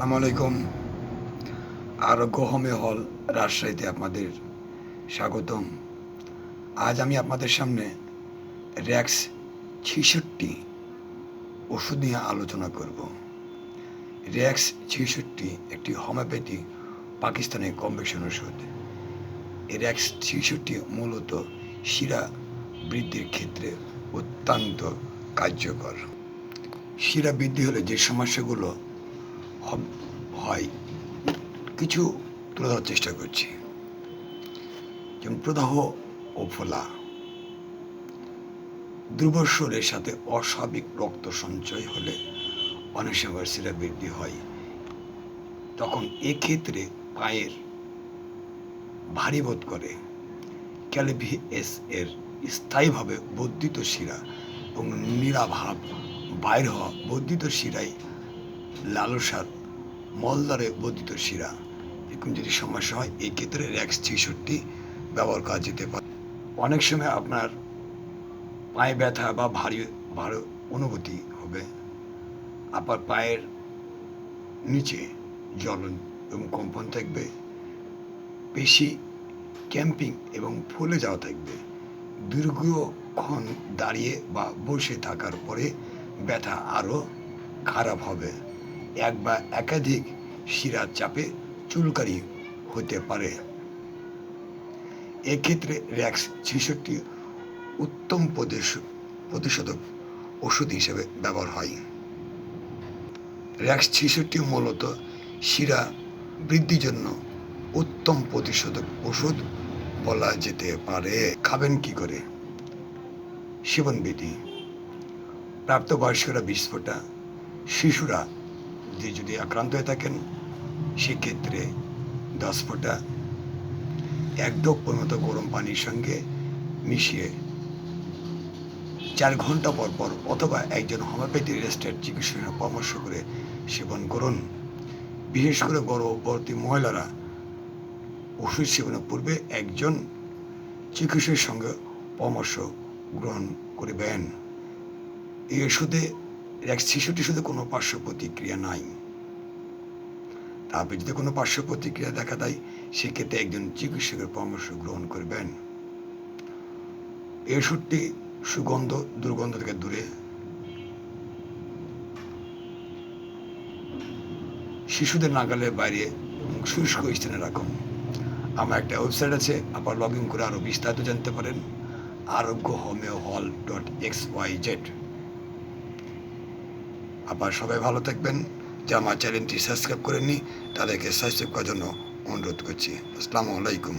আসসালামু আলাইকুম। আরোগ্য হোমে হল রাজশাহীতে আপনাদের স্বাগতম। আজ আমি আপনাদের সামনে র্যাক্স ছেষট্টি ওষুধ নিয়ে আলোচনা করব। র্যাক্স ছেষট্টি একটি হোমিওপ্যাথি পাকিস্তানি কম্বেশন ওষুধ। এই র্যাক্স ছেষট্টি মূলত শিরা বৃদ্ধির ক্ষেত্রে অত্যন্ত কার্যকর। শিরা বৃদ্ধি হলে যে সমস্যাগুলো হয় কিছু তুলে ধরার চেষ্টা করছি। যেমন প্রদাহ ও ফোলা। দুর্বল সাথে অস্বাভাবিক রক্ত সঞ্চয় হলে অনেক সময় শিরা বৃদ্ধি হয়। তখন এক্ষেত্রে পায়ের ভারী বোধ করে। ক্যালিভিএস এর স্থায়ীভাবে বর্ধিত শিরা এবং নিরাভাব বাইর হওয়া বর্ধিত শিরায় লালসার মলদারে বর্ধিত শিরা। এরকম যদি সমস্যা হয়, এই ক্ষেত্রে র্যাক্স ছেষট্টি ব্যবহার করা যেতে পারে। অনেক সময় আপনার পায়ে ব্যথা বা ভারী ভারী অনুভূতি হবে। আপনার পায়ের নিচে জ্বলন এবং কম্পন থাকবে। পেশি ক্যাম্পিং এবং ফুলে যাওয়া থাকবে। দীর্ঘক্ষণ দাঁড়িয়ে বা বসে থাকার পরে ব্যথা আরও খারাপ হবে। এক বা একাধিক শিরার চাপে চুলকারি হতে পারে। এক্ষেত্রে র্যাক্স ছেষট্টি উত্তম প্রতিষেধক ওষুধ হিসেবে ব্যবহার হয়। র্যাক্স ছেষট্টি মূলত শিরা বৃদ্ধির জন্য উত্তম প্রতিষেধক ওষুধ বলা যেতে পারে। খাবেন কি করে? সেবন বিধি। প্রাপ্তবয়স্করা বিস্ফোটা, শিশুরা যে যদি আক্রান্ত হয়ে থাকেন, সেক্ষেত্রে দশ ফোঁটা এক ডোক পরিণত গরম পানির সঙ্গে মিশিয়ে চার ঘণ্টা পর পর অথবা একজন হোমিওপ্যাথি রেজিস্টার্ড চিকিৎসকের পরামর্শ করে সেবন করুন। বিশেষ করে গর্ভবতী মহিলারা ওষুধ সেবনের পূর্বে একজন চিকিৎসকের সঙ্গে পরামর্শ গ্রহণ করবেন। এই ওষুধে এক শিশুটির সাথে কোনো পার্শ্ব প্রতিক্রিয়া নাই। তারপরে যদি কোনো পার্শ্ব প্রতিক্রিয়া দেখা দেয়, সেক্ষেত্রে একজন চিকিৎসকের পরামর্শ গ্রহণ করবেন। এই ওষুধটি সুগন্ধ, দুর্গন্ধ থেকে দূরে। শিশুদের নাগালের বাইরে শুষ্ক স্থানে রাখুন। আমার একটা ওয়েবসাইট আছে আবার লগ ইন করে আরও বিস্তারিত জানতে পারেন। আরোগ্য হোমিও হল ডট এক্স ওয়াই জেড। আবার সবাই ভালো থাকবেন। যে আমার চ্যানেলটি সাবস্ক্রাইব করেননি, তাদেরকে সাবস্ক্রাইব করার জন্য অনুরোধ করছি। আসসালামু আলাইকুম।